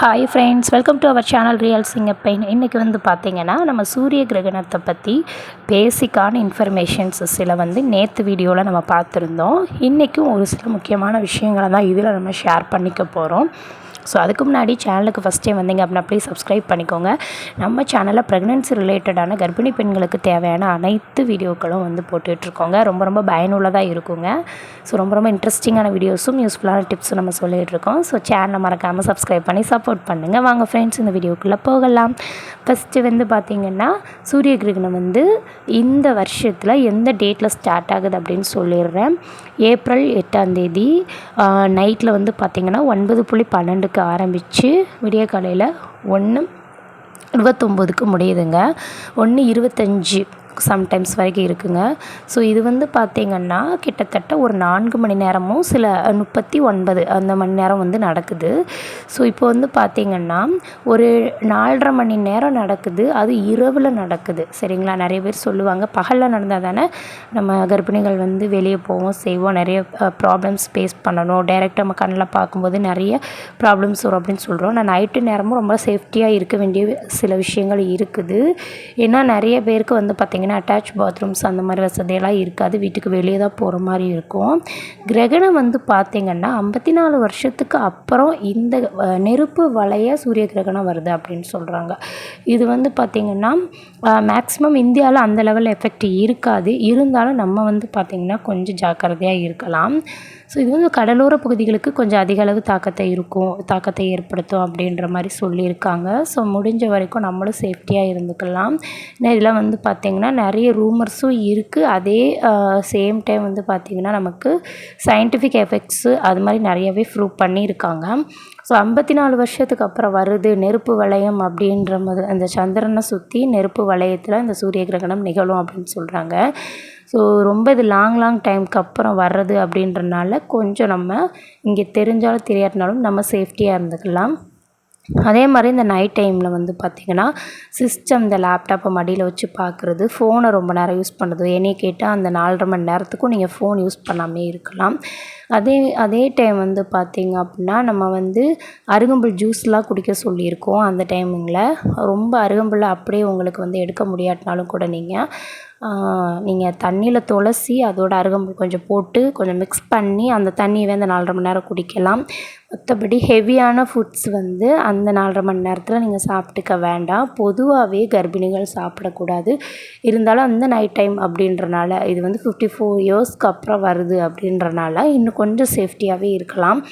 Hi friends welcome to our channel real pain இன்றைக்கி வந்து பார்த்திங்கன்னா நம்ம சூரிய கிரகணத்தை பற்றி பேசிக்கான இன்ஃபர்மேஷன்ஸ் சில வந்து நேற்று வீடியோவில் நம்ம பார்த்துருந்தோம். இன்றைக்கும் ஒரு சில முக்கியமான விஷயங்களை தான் இதில் நம்ம ஷேர் பண்ணிக்க போகிறோம் ஸோ அதுக்கு முன்னாடி சேனலுக்கு ஃபஸ்ட் டைம் வந்தீங்க அப்படின்னா ப்ளீஸ் சப்ஸ்கிரைப் பண்ணிக்கோங்க. நம்ம சேனலில் ப்ரெக்னென்சி ரிலேட்டடான கர்ப்பிணி பெண்களுக்கு தேவையான அனைத்து வீடியோக்களும் வந்து போட்டுட்ருக்கோங்க ரொம்ப ரொம்ப பயனுள்ளதாக இருக்குங்க. ஸோ ரொம்ப ரொம்ப இன்ட்ரெஸ்டிங்கான வீடியோஸும் யூஸ்ஃபுல்லான டிப்ஸும் நம்ம சொல்லிகிட்ருக்கோம் ஸோ சேனலை மறக்காமல் சப்ஸ்கிரைப் பண்ணி சப்போர்ட் பண்ணுங்கள் வாங்க ஃப்ரெண்ட்ஸ் இந்த வீடியோக்குள்ளே போகலாம். ஃபஸ்ட்டு வந்து பார்த்திங்கன்னா சூரிய கிரகணம் வந்து இந்த வருஷத்தில் எந்த டேட்டில் ஸ்டார்ட் ஆகுது அப்படின்னு சொல்லிடுறேன். ஏப்ரல் எட்டாம் தேதி நைட்டில் வந்து பார்த்திங்கன்னா ஒன்பது புள்ளி பன்னெண்டுக்கு ஆரம்பித்து விடிய காலையில் ஒன்று இருபத்தொம்போதுக்கு முடியுதுங்க. ஒன்று இருபத்தஞ்சி. சம்டைம்ஸ் வரைக்கும் இருக்குங்க. ஸோ இது வந்து பார்த்திங்கன்னா கிட்டத்தட்ட ஒரு நான்கு மணி நேரமும் சில முப்பத்தி ஒன்பது அந்த மணி நேரம் வந்து நடக்குது. ஸோ இப்போ வந்து பார்த்திங்கன்னா ஒரு நாலரை மணி நேரம் நடக்குது. அது இரவில் நடக்குது. சரிங்களா? நிறைய பேர் சொல்லுவாங்க பகலில் நடந்தால் தானே நம்ம கர்ப்பிணிகள் வந்து வெளியே போவோம் செய்வோம். நிறைய ப்ராப்ளம்ஸ் ஃபேஸ் பண்ணணும். டைரெக்டாக நம்ம கண்ணில் பார்க்கும்போது நிறைய ப்ராப்ளம்ஸ் வரும் அப்படின்னு சொல்கிறோம் நான் நைட்டு நேரமும் ரொம்ப சேஃப்டியாக இருக்க வேண்டிய சில விஷயங்கள் இருக்குது. ஏன்னா நிறைய பேருக்கு வந்து பார்த்திங்கன்னா பார்த்தீங்கன்னா அட்டாச் பாத்ரூம்ஸ் அந்த மாதிரி வசதியெல்லாம் இருக்காது. வீட்டுக்கு வெளியே தான் போகிற மாதிரி இருக்கும். கிரகணம் வந்து பார்த்திங்கன்னா ஐம்பத்தி நாலு வருஷத்துக்கு அப்புறம் இந்த நெருப்பு வளைய சூரிய கிரகணம் வருது அப்படின்னு சொல்கிறாங்க இது வந்து பார்த்திங்கன்னா மேக்ஸிமம் இந்தியாவில் அந்த லெவலில் எஃபெக்ட் இருக்காது. இருந்தாலும் நம்ம வந்து பார்த்திங்கன்னா கொஞ்சம் ஜாக்கிரதையாக இருக்கலாம். ஸோ இது வந்து கடலோர பகுதிகளுக்கு கொஞ்சம் அதிக அளவு தாக்கத்தை இருக்கும் தாக்கத்தை ஏற்படுத்தும் அப்படின்ற மாதிரி சொல்லியிருக்காங்க. ஸோ முடிஞ்ச வரைக்கும் நம்மளும் சேஃப்டியாக இருந்துக்கலாம். இதெல்லாம் வந்து பார்த்திங்கன்னா நிறைய ரூமர்ஸும் இருக்குது அதே சேம் டைம் வந்து பார்த்திங்கன்னா நமக்கு சயின்டிஃபிக் எஃபெக்ட்ஸு அது மாதிரி நிறையவே ப்ரூவ் பண்ணியிருக்காங்க. ஸோ ஐம்பத்தி நாலு வருஷத்துக்கு அப்புறம் வருது. நெருப்பு வளையம் அப்படின்ற மாதிரி அந்த சந்திரனை சுற்றி நெருப்பு வளையத்தில் இந்த சூரிய கிரகணம் நிகழும் அப்படின்னு சொல்கிறாங்க ஸோ ரொம்ப இது லாங் லாங் டைமுக்கு அப்புறம் வர்றது அப்படின்றனால கொஞ்சம் நம்ம இங்கே தெரிஞ்சாலும் தெரியாட்டினாலும் நம்ம சேஃப்டியாக இருந்துக்கலாம். அதே மாதிரி இந்த நைட் டைமில் வந்து பார்த்திங்கன்னா சிஸ்டம் இந்த லேப்டாப்பை மடியில் வச்சு பார்க்குறது ஃபோனை ரொம்ப நேரம் யூஸ் பண்ணுறது என்னையை கேட்டால் அந்த நாலரை மணி நேரத்துக்கும் நீங்கள் ஃபோன் யூஸ் பண்ணாமே இருக்கலாம். அதே அதே டைம் வந்து பார்த்திங்க அப்படின்னா நம்ம வந்து அருகம்புல் ஜூஸ்லாம் குடிக்க சொல்லியிருக்கோம் அந்த டைமிங்கில் ரொம்ப அருகம்புல் அப்படியே உங்களுக்கு வந்து எடுக்க முடியாட்டினாலும் கூட நீங்கள் நீங்கள் தண்ணியில் துளசி அதோட அருகம்புல் கொஞ்சம் போட்டு கொஞ்சம் மிக்ஸ் பண்ணி அந்த தண்ணியவே அந்த நாலரை மணி நேரம் குடிக்கலாம். மற்றபடி ஹெவியான ஃபுட்ஸ் வந்து அந்த நாலரை மணி நேரத்தில் நீங்கள் சாப்பிட்டுக்க வேண்டாம். பொதுவாகவே கர்ப்பிணிகள் சாப்பிடக்கூடாது. இருந்தாலும் அந்த நைட் டைம் அப்படின்றனால இது வந்து ஃபிஃப்டி ஃபோர் இயர்ஸ்க்கு அப்புறம் வருது அப்படின்றனால இன்னும் கொஞ்சம் சேஃப்டியாகவே இருக்கலாம்.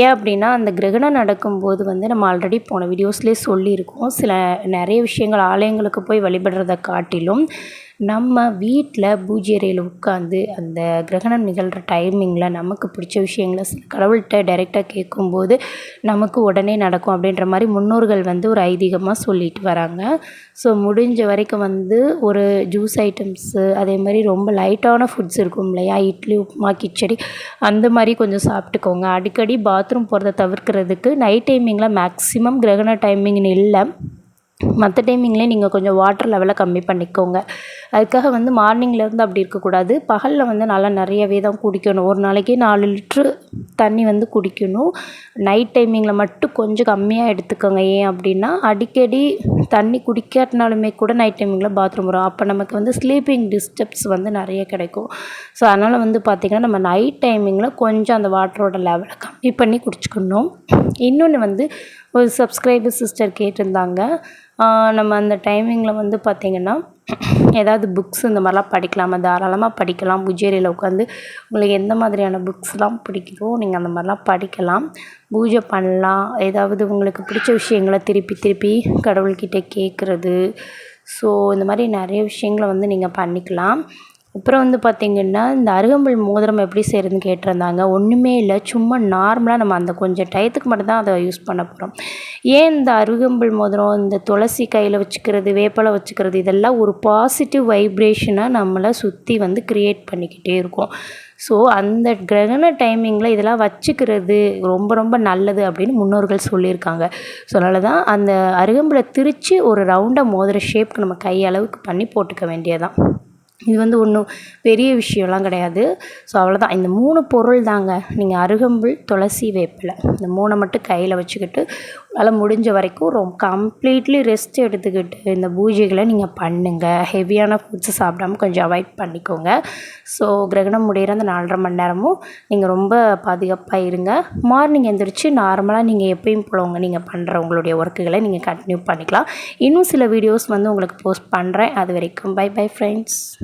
ஏன் அப்படின்னா அந்த கிரகணம் நடக்கும்போது வந்து நம்ம ஆல்ரெடி போன வீடியோஸ்லேயே சொல்லியிருக்கோம். சில நிறைய விஷயங்கள் ஆலயங்களுக்கு போய் வழிபடுறதை காட்டிலும் நம்ம வீட்டில் பூஜை அறையில் உட்காந்து அந்த கிரகணம் நிகழ்கிற டைமிங்கில் நமக்கு பிடிச்ச விஷயங்களை கடவுள்கிட்ட டைரெக்டாக கேட்கும்போது நமக்கு உடனே நடக்கும் அப்படின்ற மாதிரி முன்னோர்கள் வந்து ஒரு ஐதீகமாக சொல்லிட்டு வராங்க. ஸோ முடிஞ்ச வரைக்கும் வந்து ஒரு ஜூஸ் ஐட்டம்ஸு அதே மாதிரி ரொம்ப லைட்டான ஃபுட்ஸ் இருக்கும் இல்லையா? இட்லி உப்புமா கிச்சடி அந்த மாதிரி கொஞ்சம் சாப்பிட்டுக்கோங்க. அடிக்கடி பாத்ரூம் போகிறத தவிர்க்கிறதுக்கு நைட் டைமிங்கில் மேக்ஸிமம் கிரகண டைமிங்னு இல்லை. மற்ற டைமிங்லேயே நீங்கள் கொஞ்சம் வாட்டர் லெவலை கம்மி பண்ணிக்கோங்க. அதுக்காக வந்து மார்னிங்லேருந்து அப்படி இருக்கக்கூடாது. பகலில் வந்து நல்லா நிறையவே தான் குடிக்கணும். ஒரு நாளைக்கு நாலு லிட்ரு தண்ணி வந்து குடிக்கணும். நைட் டைமிங்கில் மட்டும் கொஞ்சம் கம்மியாக எடுத்துக்கோங்க. ஏன் அப்படின்னா அடிக்கடி தண்ணி குடிக்காட்டினாலுமே கூட நைட் டைமிங்கில் பாத்ரூம் வரும். அப்போ நமக்கு வந்து ஸ்லீப்பிங் டிஸ்டர்ப்ஸ் வந்து நிறைய கிடைக்கும். ஸோ அதனால் வந்து பார்த்திங்கன்னா நம்ம நைட் டைமிங்கில் கொஞ்சம் அந்த வாட்டரோட லெவலை கம்மி பண்ணி குடிச்சுக்கணும். இன்னொன்று வந்து ஒரு சப்ஸ்கிரைபர் சிஸ்டர் கேட்டிருந்தாங்க. நம்ம அந்த டைமிங்கில் வந்து பார்த்திங்கன்னா ஏதாவது புக்ஸ் இந்த மாதிரிலாம் படிக்கலாமா? தாராளமாக படிக்கலாம். பூஜேரியில் உட்காந்து உங்களுக்கு எந்த மாதிரியான புக்ஸ்லாம் பிடிக்குதோ நீங்கள் அந்த மாதிரிலாம் படிக்கலாம். பூஜை பண்ணலாம். ஏதாவது உங்களுக்கு பிடிச்ச விஷயங்களை திருப்பி திருப்பி கடவுள்கிட்ட கேட்குறது ஸோ இந்த மாதிரி நிறைய விஷயங்களை வந்து நீங்கள் பண்ணிக்கலாம். அப்புறம் வந்து பார்த்திங்கன்னா இந்த அருகம்புல் மோதிரம் எப்படி செய்கிறதுன்னு கேட்டிருந்தாங்க. ஒன்றுமே இல்லை. சும்மா நார்மலாக நம்ம அந்த கொஞ்சம் டயத்துக்கு மட்டும்தான் அதை யூஸ் பண்ண போகிறோம் ஏன் இந்த அருகம்புல் மோதிரம் இந்த துளசி கையில் வச்சுக்கிறது வேப்பலை வச்சுக்கிறது இதெல்லாம் ஒரு பாசிட்டிவ் வைப்ரேஷனாக நம்மளை சுற்றி வந்து க்ரியேட் பண்ணிக்கிட்டே இருக்கும். ஸோ அந்த கிரகண டைமிங்கில் இதெல்லாம் வச்சுக்கிறது ரொம்ப ரொம்ப நல்லது அப்படின்னு முன்னோர்கள் சொல்லியிருக்காங்க. ஸோ அதனால தான் அந்த அருகம்புல திரித்து ஒரு ரவுண்டாக மோதிர ஷேப்க்கு நம்ம கையளவுக்கு பண்ணி போட்டுக்க வேண்டியதான் இது வந்து ஒன்றும் பெரிய விஷயம்லாம் கிடையாது. ஸோ அவ்வளோதான் இந்த மூணு பொருள் தாங்க. நீங்கள் அருகம்புல் துளசி வேப்பிலை. இந்த மூணை மட்டும் கையில் வச்சுக்கிட்டு உங்களால் முடிஞ்ச வரைக்கும் ரொம்ப கம்ப்ளீட்லி ரெஸ்ட் எடுத்துக்கிட்டு இந்த பூஜைகளை நீங்கள் பண்ணுங்கள் ஹெவியான ஃபுட்ஸை சாப்பிடாம கொஞ்சம் அவாய்ட் பண்ணிக்கோங்க. ஸோ கிரகணம் முடிகிற அந்த நாலரை மணி நேரமும் நீங்கள் ரொம்ப பாதுகாப்பாக இருங்க. மார்னிங் எந்திரிச்சு நார்மலாக நீங்கள் எப்பயும் போலவங்க நீங்கள் பண்ணுற உங்களுடைய ஒர்க்குகளை நீங்கள் கண்டினியூ பண்ணிக்கலாம். இன்னும் சில வீடியோஸ் வந்து உங்களுக்கு போஸ்ட் பண்ணுறேன் அது வரைக்கும் பை பை ஃப்ரெண்ட்ஸ்